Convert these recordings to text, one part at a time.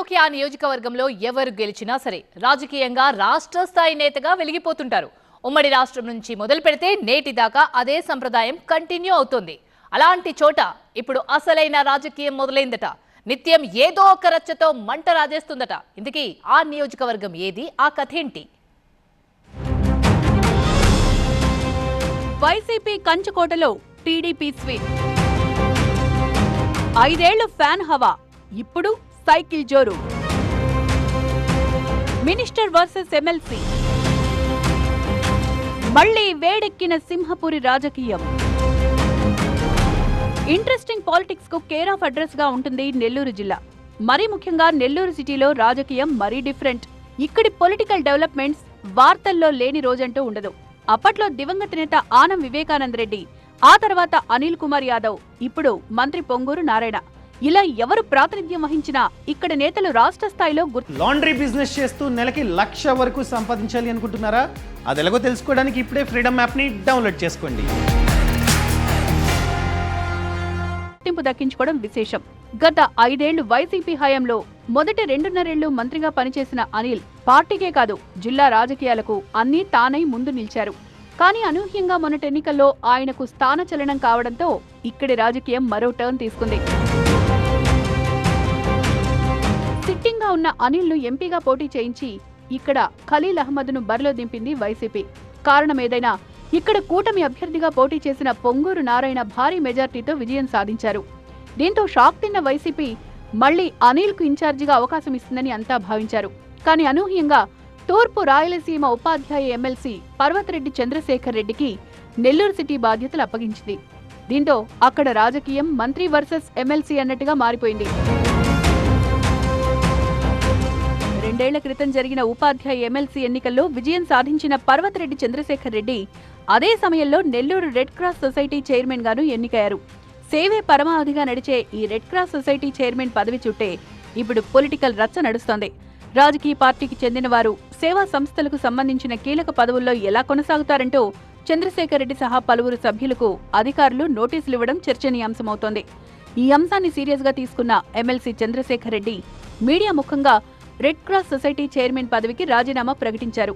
బరిలోకి ఆ నియోజకవర్గంలో ఎవరు గెలిచినా సరే రాజకీయంగా రాష్ట్ర స్థాయి నేతగా వెలిగిపోతుంటారు. ఉమ్మడి రాష్ట్రం నుంచి మొదలు పెడితే నేటి దాకా అదే సంప్రదాయం కంటిన్యూ అవుతుంది. అలాంటి చోట ఇప్పుడు అసలైన రాజకీయం మొదలైందట. నిత్యం ఏదో ఒక రచ్చతో మంట రాజేస్తుందట. ఇందుకీ ఆ నియోజకవర్గం ఏది? ఆ కథ ఏంటి వైసీపీ కంచుకోటలో టీడీపీ స్వీప్. ఐదేళ్ళు ఫ్యాన్ హవా. ఇప్పుడు సైకిల్ జోరు. Minister versus MLC. మళ్ళీ వేడెక్కిన సింహపురి రాజకీయం. ఇంట్రెస్టింగ్ పాలిటిక్స్కు కేర్ ఆఫ్ అడ్రస్గా ఉంటుంది నెల్లూరు జిల్లా. మరీ ముఖ్యంగా నెల్లూరు సిటీలో రాజకీయం మరీ డిఫరెంట్. ఇక్కడి పొలిటికల్ డెవలప్మెంట్స్ వార్తల్లో లేని రోజంటూ ఉండదు. అప్పట్లో దివంగత నేత ఆనం వివేకానంద రెడ్డి ఆ తర్వాత అనిల్ కుమార్ యాదవ్ ఇప్పుడు మంత్రి పొంగూరు నారాయణ. ఇలా ఎవరు ప్రాతినిధ్యం వహించినా ఇక్కడ నేతలు రాష్ట్ర స్థాయిలో లాండ్రీ బిజినెస్ చేస్తూ నెలకి లక్ష వరకు సంపాదించాలి అనుకుంటున్నారా? అది ఎలాగో తెలుసుకోవడానికి ఇప్పుడే ఫ్రీడమ్ యాప్ని డౌన్లోడ్ చేసుకోండి. గుర్తింపు దక్కించుకోవడం విశేషం. గత ఐదేళ్ళు వైసీపీ హయాంలో మొదటి రెండున్నరేళ్ళు మంత్రిగా పనిచేసిన అనిల్ పార్టీకే కాదు జిల్లా రాజకీయాలకు అన్నీ తానై ముందు నిలిచారు. కానీ అనూహ్యంగా మొన్నటి ఎన్నికల్లో ఆయనకు స్థానచలనం కావడంతో ఇక్కడి రాజకీయం మరో టర్న్ తీసుకుంది. సిట్టింగ్గా ఉన్న అనిల్ను ఎంపీగా పోటీ చేయించి ఇక్కడ ఖలీల్ అహ్మద్ను బరిలో దింపింది వైసీపీ. కారణం ఏదైనా ఇక్కడ కూటమి అభ్యర్థిగా పోటీ చేసిన పొంగూరు నారాయణ భారీ మెజార్టీతో విజయం సాధించారు. దీంతో షాక్ తిన్న వైసీపీ మళ్ళీ అనిల్కు ఇన్ఛార్జిగా అవకాశం ఇస్తుందని అంతా భావించారు. కానీ అనూహ్యంగా తూర్పు రాయలసీమ ఉపాధ్యాయ ఎమ్మెల్సీ పర్వతరెడ్డి చంద్రశేఖర్ రెడ్డికి నెల్లూరు సిటీ బాధ్యతలు అప్పగించింది. దీంతో అక్కడ రాజకీయం మంత్రి వర్సెస్ ఎమ్మెల్సీ అన్నట్టుగా మారిపోయింది. రెండేళ్ళ క్రితం జరిగిన ఉపాధ్యాయ ఎమ్మెల్సీ ఎన్నికల్లో విజయం సాధించిన పర్వతరెడ్డి చంద్రశేఖర్ రెడ్డి అదే సమయంలో Nellore red cross society chairman గాను ఎన్నికయ్యారు. సేవే పరమావధిగా నడిచే ఈ రెడ్ క్రాస్ సొసైటీ చైర్మన్ పదవి చుట్టే ఇప్పుడు పొలిటికల్ రచ్చ నడుస్తోంది. రాజకీయ పార్టీకి చెందిన వారు సేవా సంస్థలకు సంబంధించిన కీలక పదవుల్లో ఎలా కొనసాగుతారంటూ చంద్రశేఖర్ రెడ్డి సహా పలువురు సభ్యులకు అధికారులు నోటీసులు ఇవ్వడం చర్చనీయాంశమవుతోంది. ఈ అంశాన్ని సీరియస్గా తీసుకున్న ఎమ్మెల్సీ చంద్రశేఖర్ రెడ్డి మీడియా ముఖంగా రెడ్ క్రాస్ సొసైటీ చైర్మన్ పదవికి రాజీనామా ప్రకటించారు.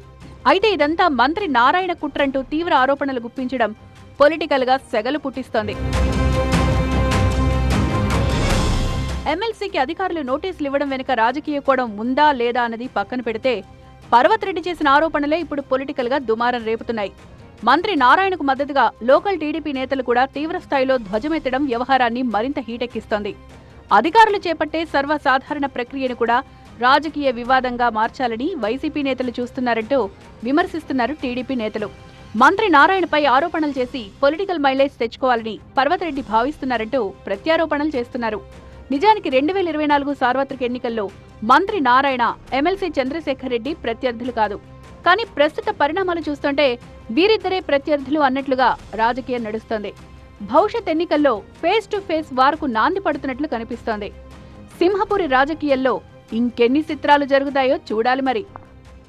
అయితే ఇదంతా మంత్రి నారాయణ కుట్రంటూ తీవ్ర ఆరోపణలు గుప్పించడం పొలిటికల్గా సెగలు పుట్టిస్తోంది. ఎమ్మెల్సీకి అధికారులు నోటీసులు ఇవ్వడం వెనుక రాజకీయ కోణం ఉందా లేదా అన్నది పక్కన పెడితే పర్వత్ రెడ్డి చేసిన ఆరోపణలే ఇప్పుడు పొలిటికల్గా దుమారం రేపుతున్నాయి. మంత్రి నారాయణకు మద్దతుగా లోకల్ టీడీపీ నేతలు కూడా తీవ్ర స్థాయిలో ధ్వజమెత్తడం వ్యవహారాన్ని మరింత హీటెక్కిస్తోంది. అధికారులు చేపట్టే సర్వసాధారణ ప్రక్రియను కూడా రాజకీయ వివాదంగా మార్చాలని వైసీపీ నేతలు చూస్తున్నారంటూ విమర్శిస్తున్నారు టీడీపీ నేతలు. మంత్రి నారాయణపై ఆరోపణలు చేసి పొలిటికల్ మైలేజ్ తెచ్చుకోవాలని పర్వతరెడ్డి భావిస్తున్నారంటూ ప్రత్యారోపణలు చేస్తున్నారు. నిజానికి రెండు వేల ఇరవై నాలుగు సార్వత్రిక ఎన్నికల్లో మంత్రి నారాయణ ఎమ్మెల్సీ చంద్రశేఖర్ రెడ్డి ప్రత్యర్థులు కాదు. కానీ ప్రస్తుత పరిణామాలు చూస్తుంటే వీరిద్దరే ప్రత్యర్థులు అన్నట్లుగా రాజకీయం నడుస్తోంది. భవిష్యత్ ఎన్నికల్లో ఫేస్ టు ఫేస్ వార్కు నాంది పడుతున్నట్లు కనిపిస్తోంది. సింహపురి రాజకీయాల్లో ఇంకెన్ని చిత్రాలు జరుగుతాయో చూడాలి మరి.